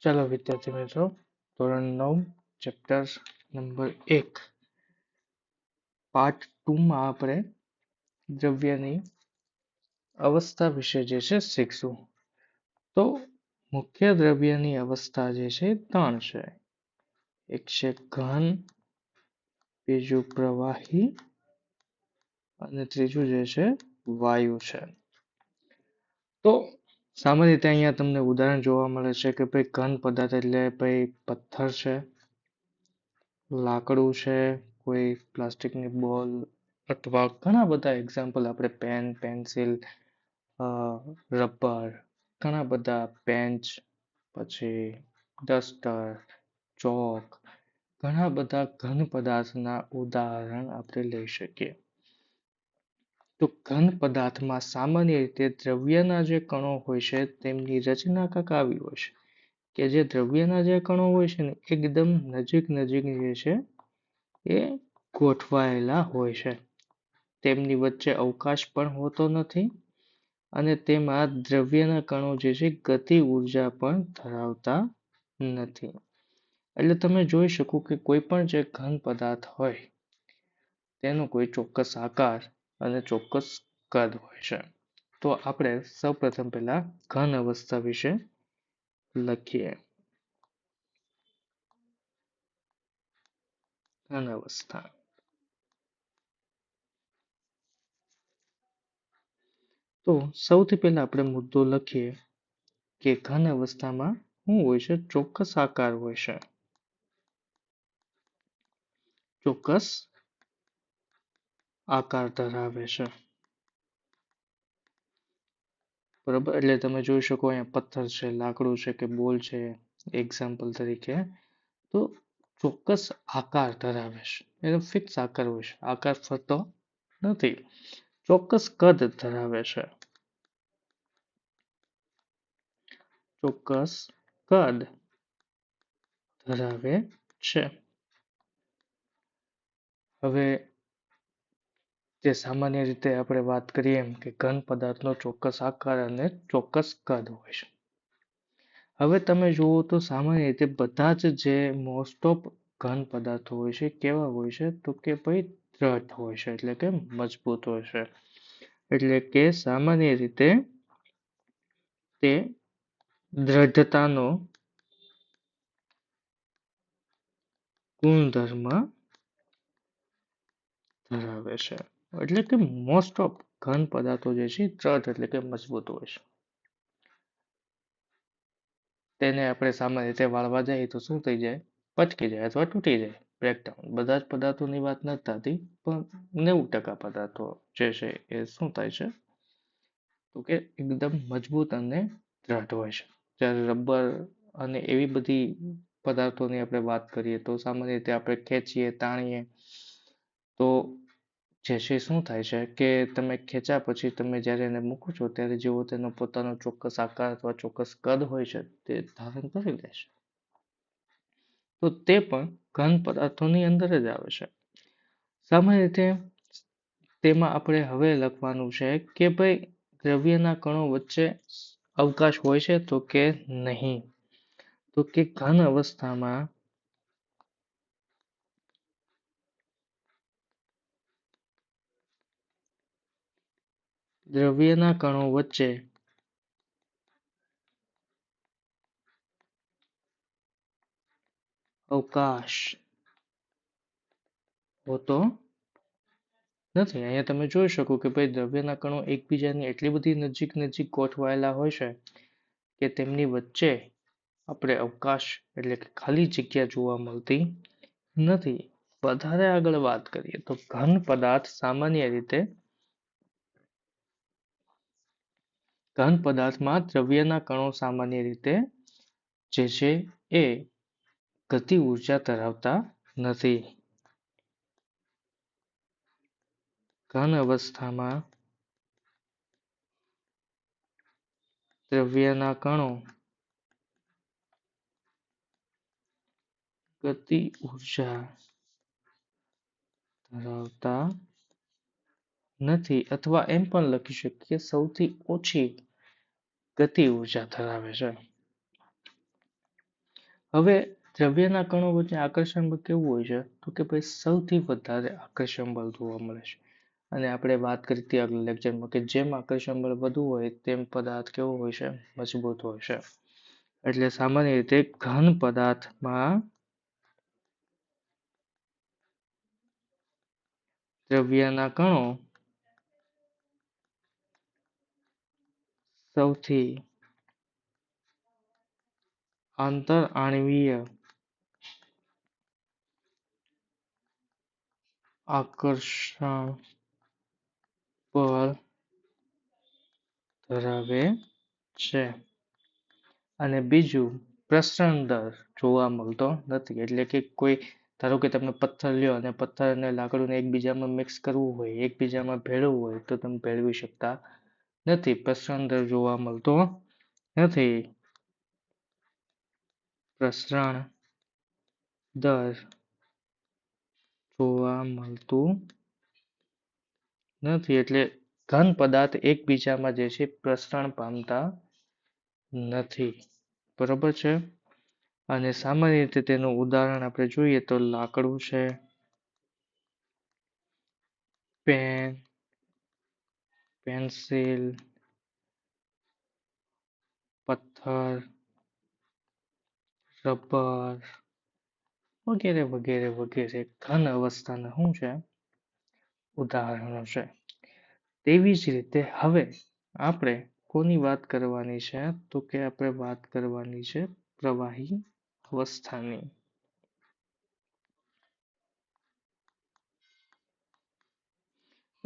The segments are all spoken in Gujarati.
ચાલો, વિદ્યાર્થી મિત્રો, ધોરણ નવ ચેપ્ટર નંબર એક. પાર્ટ ટુમાં આપણે દ્રવ્યની અવસ્થા વિશે જે છે શીખશું. તો મુખ્ય દ્રવ્યની અવસ્થા જે છે ત્રણ છે. એક છે ઘન, બીજું પ્રવાહી અને ત્રીજું જે છે વાયુ છે. તો સામાન્ય રીતે અહીંયા તમને ઉદાહરણ જોવા મળે છે કે ભાઈ ઘન પદાર્થ એટલે ભાઈ પથ્થર છે, લાકડું છે, કોઈ પ્લાસ્ટિકની બોલ અથવા ઘણા બધા એક્ઝામ્પલ આપણે પેન પેન્સિલ રબર ઘણા બધા પેન્ચ પછી ડસ્ટર ચોક, ઘણા બધા ઘન પદાર્થના ઉદાહરણ આપણે લઈ શકીએ. તો ઘન પદાર્થમાં સામાન્ય રીતે દ્રવ્યના જે કણો હોય છે, તેમની રચના કાંક આવી હોય છે. કે જે દ્રવ્યના જે કણો હોય છે ને, એકદમ નજીક નજીક જે છે, એ ગોઠવાયેલા હોય છે. તેમની વચ્ચે અવકાશ પણ હોતો નથી અને તેમાં દ્રવ્યના કણો જે છે, ગતિ ઊર્જા પણ ધરાવતા નથી. એટલે તમે જોઈ શકો કે કોઈ પણ જે ઘન પદાર્થ હોય, તેનો કોઈ ચોક્કસ આકાર અને ચોક્કસ કદ હોય છે. તો આપણે સૌપ્રથમ પહેલા ઘન અવસ્થા વિશે લખીએ. ઘન અવસ્થા. તો સૌથી પહેલા આપણે મુદ્દો લખીએ કે ઘન અવસ્થામાં શું હોય છે? ચોક્કસ આકાર હોય છે. ચોક્કસ આકાર ધરાવે છે. બરાબર? એટલે તમે જોઈ શકો અહીંયા પથ્થર છે, લાકડું છે કે બોલ છે એક્ઝામ્પલ તરીકે. તો ચોક્કસ આકાર ધરાવે છે. એનો ફિક્સ આકાર હોય છે. આકાર ફરતો નથી. ચોક્કસ કદ ધરાવે છે. ચોક્કસ કદ ધરાવે છે. હવે જે સામાન્ય રીતે આપણે વાત કરીએ એમ કે ઘન પદાર્થનો ચોક્કસ આકાર અને ચોક્કસ કદ હોય છે. હવે તમે જુઓ તો સામાન્ય રીતે બધા જ જે મોસ્ટ ઓફ ઘન પદાર્થો હોય છે કેવા હોય છે? તો કે ભાઈ દ્રઢ હોય છે, એટલે કે મજબૂત હોય છે. એટલે કે સામાન્ય રીતે તે દ્રઢતાનો ગુણધર્મ ધરાવે છે. એટલે કે મોસ્ટ ઓફ ઘન પદાર્થો જે છે દ્રઢ એટલે કે મજબૂત હોય છે. તેને આપણે સામાન્ય રીતે વાળવા જઈએ તો શું થઈ જાય? પચકી જાય અથવા તૂટી જાય. બ્રેકડાઉન બધા જ પદાર્થોની વાત નથી થતી પણ નેવું ટકા પદાર્થો જે છે એ શું થાય છે? તો કે એકદમ મજબૂત અને દ્રઢ હોય છે. જ્યારે રબર અને એવી બધી પદાર્થોની આપણે વાત કરીએ તો સામાન્ય રીતે આપણે ખેંચીએ, તાણીએ, તો જે છે શું થાય છે કે તમે ખેંચ્યા પછી તમે જ્યારે એને મૂકો છો ત્યારે જેવો તેનો પોતાનો ચોક્કસ આકાર અથવા ચોક્કસ કદ હોય છે તે ધારણ કરી લે છે. તો તે પણ ઘન પદાર્થોની અંદર જ આવે છે. સામાન્ય રીતે તેમાં આપણે હવે લખવાનું છે કે ભાઈ દ્રવ્યના કણો વચ્ચે અવકાશ હોય છે તો કે નહીં? તો કે ઘન અવસ્થામાં દ્રવ્યના કણો વચ્ચે. અવકાશ. હોતો નથી. અહીંયા તમે જોઈ શકો કે ભાઈ દ્રવ્યના કણો એકબીજાની એટલી બધી નજીક નજીક ગોઠવાયેલા હોય છે કે તેમની વચ્ચે આપણે અવકાશ એટલે કે ખાલી જગ્યા જોવા મળતી નથી. વધારે આગળ વાત કરીએ તો ઘન પદાર્થ સામાન્ય રીતે ઘન પદાર્થમાં દ્રવ્યના કણો સામાન્ય રીતે જે છે એ ગતિ ઊર્જા ધરાવતા નથી. ઘન અવસ્થામાં દ્રવ્યના કણો ગતિ ઊર્જા ધરાવતા નથી અથવા એમ પણ લખી શકીએ સૌથી ઓછી ગતિ ઊર્જા ધરાવે છે. હવે દ્રવ્યના કણો વચ્ચે આકર્ષણ બળ કેવું હોય છે? તો કે ભાઈ સૌથી વધારે આકર્ષણ બળ જોવા મળે છે. અને આપણે વાત કરી હતી આગલા લેક્ચરમાં કે જેમ આકર્ષણ બળ વધુ હોય તેમ પદાર્થ કેવો હોય છે? મજબૂત હોય છે. એટલે સામાન્ય રીતે ઘન પદાર્થમાં દ્રવ્યના કણો સૌથી આંતર આણવીય આકર્ષણ પર ધરાવે છે. અને બીજું, પ્રસરણ દર જોવા મળતો નથી. એટલે કે કોઈ, ધારો કે તમે પથ્થર લ્યો અને પથ્થર અને લાકડું એકબીજામાં મિક્સ કરવું હોય, એકબીજામાં ભેળવવું હોય, તો તમે ભેળવી શકતા નથી પ્રસરણ દર જોવા મળતો. નથી. પ્રસરણ દર જોવા મળતું નથી. એટલે ઘન પદાર્થ એકબીજામાં જે છે પ્રસરણ પામતા નથી. બરોબર છે? અને સામાન્ય રીતે તેનું ઉદાહરણ આપણે જોઈએ તો લાકડું છે, પેન પેન્સિલ, પથ્થર, રબર વગેરે વગેરે વગેરે ઘન અવસ્થાના શું છે? ઉદાહરણો છે. તેવી જ રીતે હવે આપણે કોની વાત કરવાની છે? તો કે આપણે વાત કરવાની છે પ્રવાહી અવસ્થાની.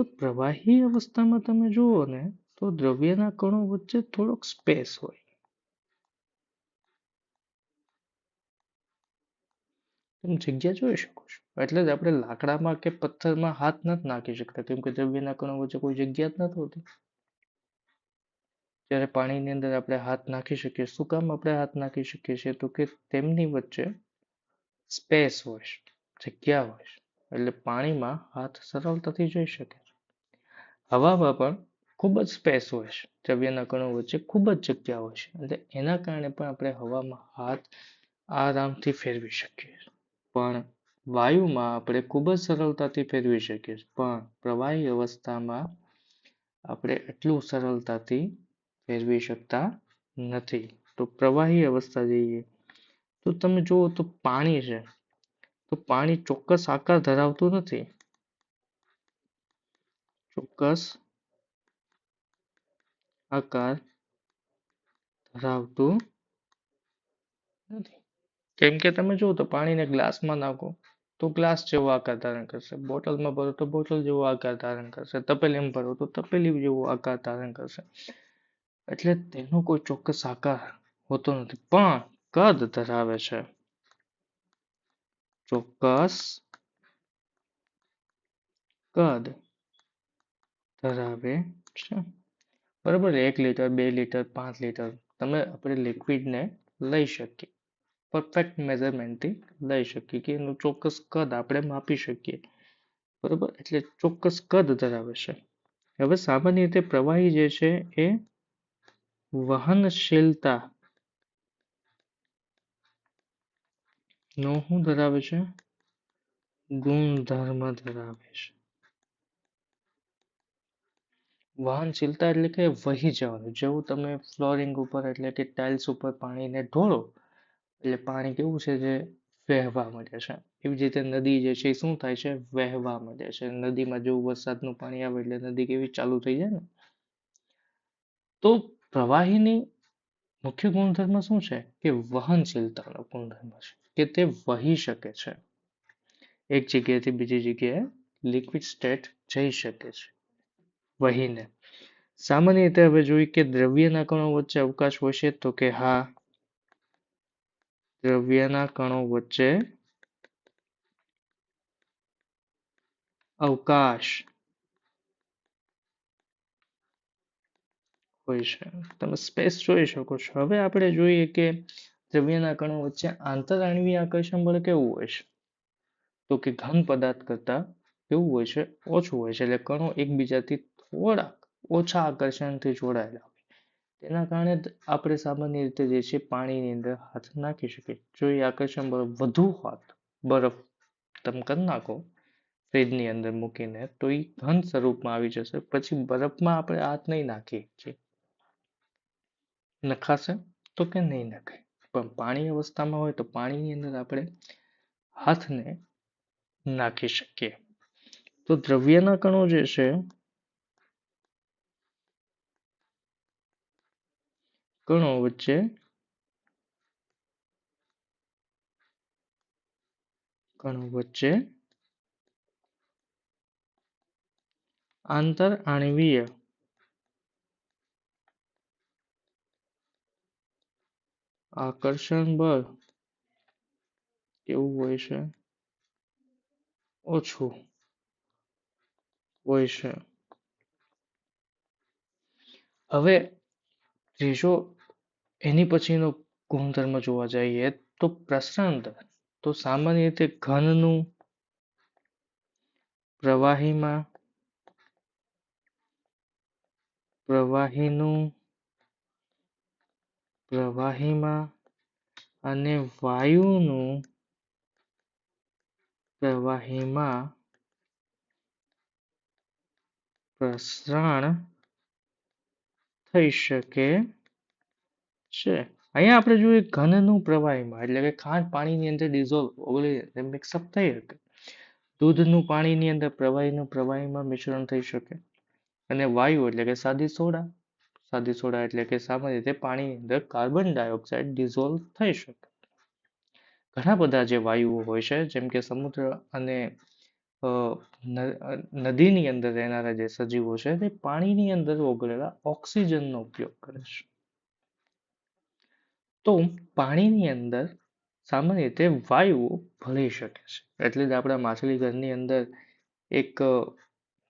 પ્રવાહી અવસ્થામાં તમે જુઓ ને, તો દ્રવ્યના કણો વચ્ચે થોડોક સ્પેસ હોય. તમે જગ્યા જોઈ શકો છો. એટલે જ આપણે લાકડામાં કે પથ્થરમાં હાથ નથી નાખી શકતા. કેમ કે દ્રવ્યના કણો વચ્ચે કોઈ જગ્યા જ નથી હોતી. જ્યારે પાણીની અંદર આપણે હાથ નાખી શકીએ, શું કામ આપણે હાથ નાખી શકીએ છીએ? તો કે તેમની વચ્ચે સ્પેસ હોય જગ્યા હોય એટલે પાણીમાં હાથ સરળતાથી જઈ શકે. હવામાં પણ ખૂબ જ સ્પેસ હોય છે. દ્રવ્યના કણો વચ્ચે ખૂબ જ જગ્યા હોય છે. એટલે એના કારણે પણ આપણે હવામાં હાથ આરામથી ફેરવી શકીએ પણ વાયુમાં આપણે ખૂબ જ સરળતાથી ફેરવી શકીએ પણ પ્રવાહી અવસ્થામાં આપણે એટલું સરળતાથી ફેરવી શકતા નથી. તો પ્રવાહી અવસ્થા જઈએ. તો તમે જુઓ તો પાણી છે. તો પાણી ચોક્કસ આકાર ધરાવતું નથી. ચોક્કસ આકાર ધરાવતું નથી. કેમ કે તમે જુઓ તો પાણીને ગ્લાસમાં નાખો તો ગ્લાસ જેવો આકાર ધારણ કરશે. બોટલમાં ભરો તો બોટલ જેવો આકાર ધારણ કરશે. તપેલીમાં ભરો તો તપેલી જેવો આકાર ધારણ કરશે. એટલે તેનો કોઈ ચોક્કસ આકાર હોતો નથી. પણ કદ ધરાવે છે. ચોક્કસ કદ ધરાવે છે બરાબર એક લીટર, બે લીટર, પાંચ લીટર તમે આપણે લિક્વિડને લઈ શકીએ. પરફેક્ટ મેઝરમેન્ટથી લઈ શકીએ કે એનું ચોક્કસ કદ આપણે માપી શકીએ. બરાબર? એટલે ચોક્કસ કદ ધરાવે છે. હવે સામાન્ય રીતે પ્રવાહી જે છે એ વહનશીલતા નો શું ધરાવે છે? ગુણધર્મ ધરાવે છે. વહનશીલતા એટલે કે વહી જવાનું. જેવું તમે ફ્લોરિંગ ઉપર એટલે કે ટાઇલ્સ ઉપર પાણીને ઢોળો, એટલે પાણી કેવું છે જે વહેવા માંડે છે. એવી રીતે નદી જે છે એ શું થાય છે? વહેવા માંડે છે. નદીમાં જેવું વરસાદનું પાણી આવે એટલે નદી કેવી ચાલુ થઈ જાય ને? તો પ્રવાહીની મુખ્ય ગુણધર્મ શું છે? કે વહનશીલતાનો ગુણધર્મ છે. કે તે વહી શકે છે. એક જગ્યાએથી બીજી જગ્યાએ લિક્વિડ સ્ટેટ જઈ શકે છે. વહીને. સામાન્ય રીતે હવે જોઈએ કે દ્રવ્યના કણો વચ્ચે અવકાશ હોય તો કે હા, દ્રવ્યના કણો વચ્ચે અવકાશ હોય છે. તમે સ્પેસ જોઈ શકો છો. હવે આપણે જોઈએ કે દ્રવ્યના કણો વચ્ચે આંતરાણવીય આકર્ષણ બળ કેવું હોય છે? તો કે ઘન પદાર્થ કરતા કેવું હોય છે? ઓછું હોય છે. એટલે કણો એકબીજાથી થોડાક ઓછા આકર્ષણથી જોડાયેલા હોય. તેના કારણે આપણે સામાન્ય રીતે જે છે પાણીની અંદર હાથ નાખી શકીએ. જો એ આકર્ષણ બળ વધુ હોત, બરફ તમે કરી નાખો, ફ્રીજની અંદર મૂકીને, તો એ ઘન સ્વરૂપમાં આવી જશે. પછી બરફમાં આપણે હાથ નહીં નાખીએ છીએ. નખાશે તો કે નહીં નખાય? પણ પાણી અવસ્થામાં હોય તો પાણીની અંદર આપણે હાથને નાખી શકીએ. તો દ્રવ્યના કણો જે છે કણો વચ્ચે કણો વચ્ચે આંતર આણવીય. આકર્ષણ બળ કેવું હોય છે? ઓછું હોય છે. હવે ત્રીજો એની પછીનો ગુણધર્મ જોવા જઈએ તો પ્રસરણ તો સામાન્ય રીતે ઘનનું પ્રવાહીમાં પ્રવાહીનું પ્રવાહીમાં અને વાયુનું પ્રવાહીમાં પ્રસરણ થઈ શકે. છે. અહીંયા આપણે જોઈએ ઘનનું પ્રવાહીમાં, એટલે કે ખાંડ પાણીની અંદર ડિઝોલ્વ ઓગળી મિક્સઅપ થઈ શકે. દૂધનું પાણીની અંદર પ્રવાહીનું પ્રવાહીમાં મિશ્રણ થઈ શકે. અને વાયુ, એટલે કે સાદી સોડા સાદી સોડા એટલે કે સામાન્ય રીતે પાણીની અંદર કાર્બન ડાયોક્સાઇડ ડિઝોલ્વ થઈ શકે. ઘણા બધા જે વાયુઓ હોય છે, જેમ કે સમુદ્ર અને નદીની અંદર રહેનારા જે સજીવો છે તે પાણીની અંદર ઓગળેલા ઓક્સિજનનો ઉપયોગ કરે છે. તો પાણીની અંદર સામાન્ય રીતે વાયુઓ ભળી શકે છે. એટલે જ આપણા માછલી ઘરની અંદર એક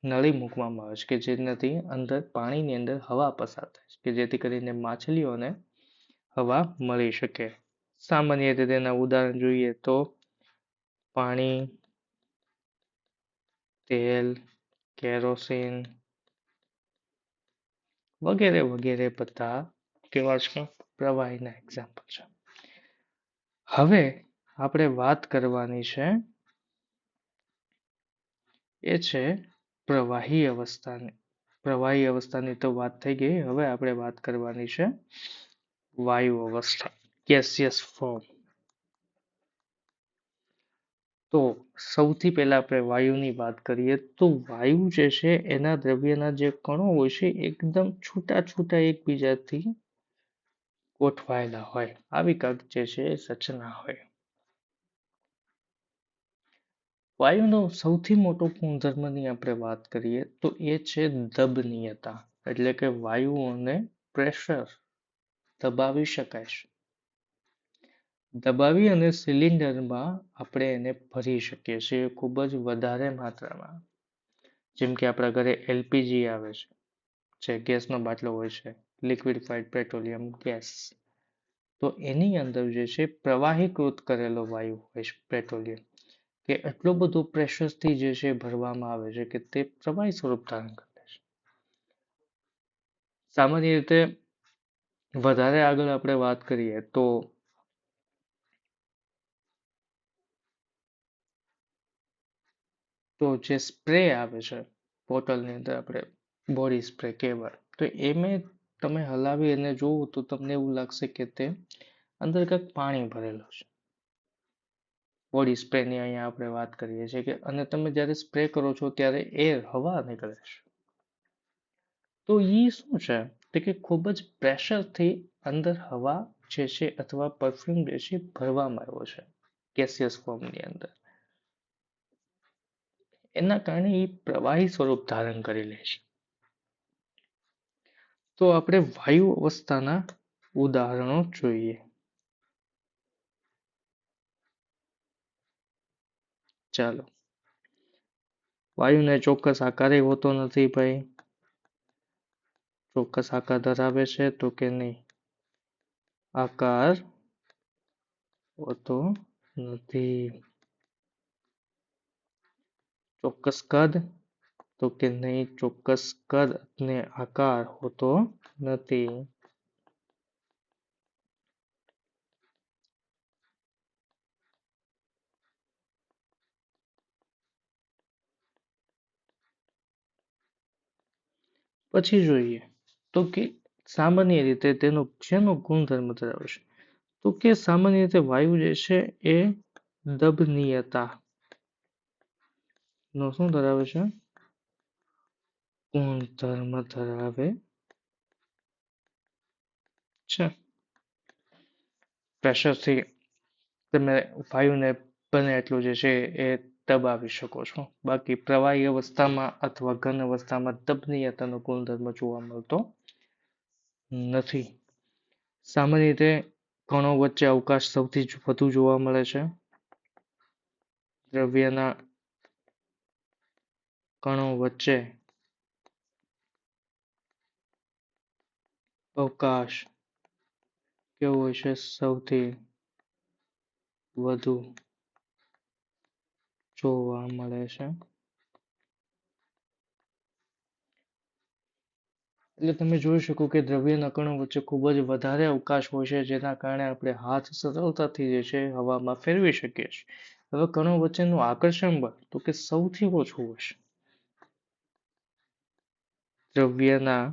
નળી મૂકવામાં આવે છે કે જેનાથી અંદર પાણીની અંદર હવા પસાર થાય છે કે જેથી કરીને માછલીઓને હવા મળી શકે. સામાન્ય રીતે તેના ઉદાહરણ જોઈએ તો પાણી તેલ કેરોસીન વગેરે વગેરે બધા કેવા પ્રવાહીના એક્ઝામ્પલ છે. હવે આપણે વાત કરવાની છે એ છે પ્રવાહી અવસ્થાની. પ્રવાહી અવસ્થાની તો વાત થઈ ગઈ. હવે આપણે વાત કરવાની છે વાયુ અવસ્થા. ગેસિયસ ફોર્મ તો સૌથી પહેલા આપણે વાયુની વાત કરીએ તો વાયુ જે છે એના દ્રવ્યના જે કણો હોય છે એકદમ છૂટા છૂટા એકબીજાથી ગોઠવાયેલા હોય. આવી કાંક જે છે રચના હોય. વાયુનો સૌથી મોટો ગુણધર્મની આપણે વાત કરીએ તો એ છે દબનીયતા. એટલે કે વાયુઓને પ્રેશર દબાવી શકાય છે. દબાવી અને સિલિન્ડરમાં આપણે એને ભરી શકીએ છીએ ખૂબ જ વધારે માત્રામાં. જેમ કે આપણા ઘરે એલપીજી આવે છે, જે ગેસનો બાટલો હોય છે, લિક્વિડફાઇડ પેટ્રોલિયમ ગેસ. તો એની અંદર જે છે પ્રવાહીકૃત કરેલો વાયુ હોય છે, પેટ્રોલિયમ, કે એટલું બધું પ્રેશરથી જે છે ભરવામાં આવે છે કે તે પ્રવાહી સ્વરૂપ ધારણ કરે છે. સામાન્ય રીતે વધારે આગળ આપણે વાત કરીએ તો તો જે સ્પ્રે આવે છે, બોટલની અંદર આપણે બોડી સ્પ્રે કહેવાય તો એમે તમે હલાવી અને જોવો તો તમને એવું લાગશે કે તે અંદર કંઈક પાણી ભરેલું છે. બોડી સ્પ્રેની અહીંયા આપણે વાત કરીએ છીએ કે અને તમે જ્યારે સ્પ્રે કરો છો ત્યારે એર હવા નીકળે છે. તો એ શું છે? તો કે ખૂબ જ પ્રેશરથી અંદર હવા જે છે અથવા પરફ્યુમ જે છે ભરવામાં આવ્યો છે કેસિયસ ફોર્મની અંદર. એના કારણે એ પ્રવાહી સ્વરૂપ ધારણ કરી લે છે. તો આપણે વાયુ અવસ્થાના ઉદાહરણો જોઈએ. ચાલો. વાયુને ચોક્કસ આકારે હોતો નથી ભાઈ. ચોક્કસ આકાર ધરાવે છે તો કે નહીં? આકાર હોતો નથી. ચોક્કસ કદ, તો કે નહીં ચોક્કસ કદ અને આકાર હોતો નથી. પછી જોઈએ, તો કે સામાન્ય રીતે તેનો જેનો ગુણધર્મ ધરાવશે તો કે સામાન્ય રીતે વાયુ જે છે એ દબનીયતા નો શું ધરાવે છે? ગુણધર્મ ધરાવે? છે. પ્રેશરથી તમે વાયુને બને એટલું જે છે એ દબાવી શકો છો. બાકી પ્રવાહી અવસ્થામાં અથવા ઘન અવસ્થામાં દબનીયતાનો ગુણધર્મ જોવા મળતો નથી. સામાન્ય રીતે કણો વચ્ચે અવકાશ સૌથી વધુ જોવા મળે છે. દ્રવ્યના કણો વચ્ચે અવકાશ કેવો હોય છે સૌથી વધુ જોવા મળે છે? એટલે તમે જોઈ શકો કે દ્રવ્યના કણો વચ્ચે ખૂબ જ વધારે અવકાશ હોય છે, જેના કારણે આપણે હાથ સરળતાથી જે છે હવામાં ફેરવી શકીએ છીએ. હવે કણો વચ્ચેનું આકર્ષણ બળ તો કે સૌથી ઓછું હશે દ્રવ્યના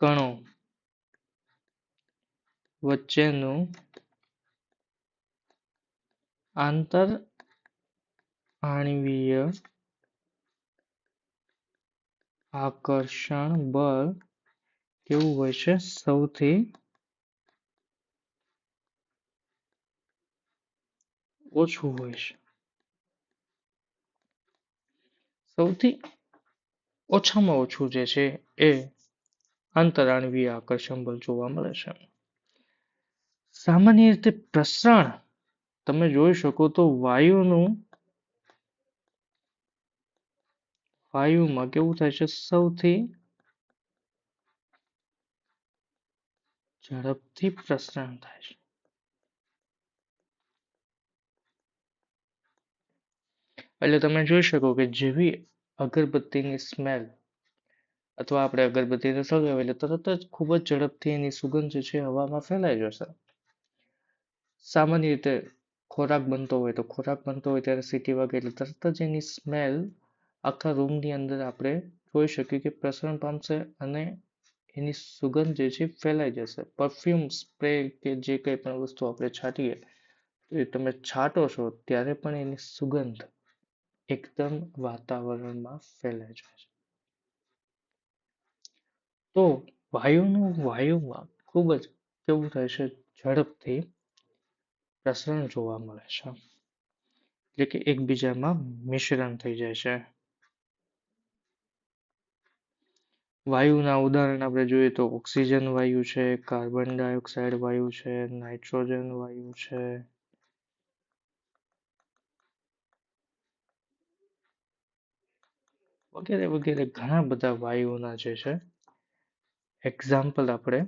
કણો વચ્ચેનું આંતર આણ્વીય આકર્ષણ બળ કેવું હોય છે? સૌથી ઓછું હોય છે. સૌથી ઓછામાં ઓછું જે છે એ અંતરાણવીય આકર્ષણ બળ જોવા મળે છે. સામાન્ય રીતે પ્રસરણ તમે જોઈ શકો તો વાયુનું વાયુમાં કેવું થાય છે? સૌથી ઝડપથી પ્રસરણ થાય છે. એટલે તમે જોઈ શકો કે જેવી અગરબત્તીની સ્મેલ અથવા આપણે અગરબત્તીને સળગાવી એટલે તરત જ ખૂબ જ ઝડપથી એની સુગંધ જે છે હવામાં ફેલાઈ જશે. સામાન્ય રીતે ખોરાક બનતો હોય તો ખોરાક બનતો હોય ત્યારે સીટી વાગે એટલે તરત જ એની સ્મેલ આખા રૂમની અંદર આપણે જોઈ શકીએ કે પ્રસરણ પામશે અને એની સુગંધ જે છે ફેલાઈ જશે. પરફ્યુમ સ્પ્રે કે જે કંઈ પણ વસ્તુ આપણે છાંટીએ તો એ તમે છાંટો છો ત્યારે પણ એની સુગંધ એકદમ વાતાવરણમાં ફેલાઈ જાય છે. તો વાયુનું વાયુમાં ખૂબ જ કેવું થાય છે? ઝડપથી પ્રસરણ જોવા મળે છે. એટલે કે એકબીજામાં મિશ્રણ થઈ જાય છે. વાયુના ઉદાહરણ આપણે જોઈએ તો ઓક્સિજન વાયુ છે, કાર્બન ડાયોક્સાઇડ વાયુ છે, નાઇટ્રોજન વાયુ છે. વગેરે વગેરે ઘણા બધા વાયુઓના જે છે એક્ઝામ્પલ આપણે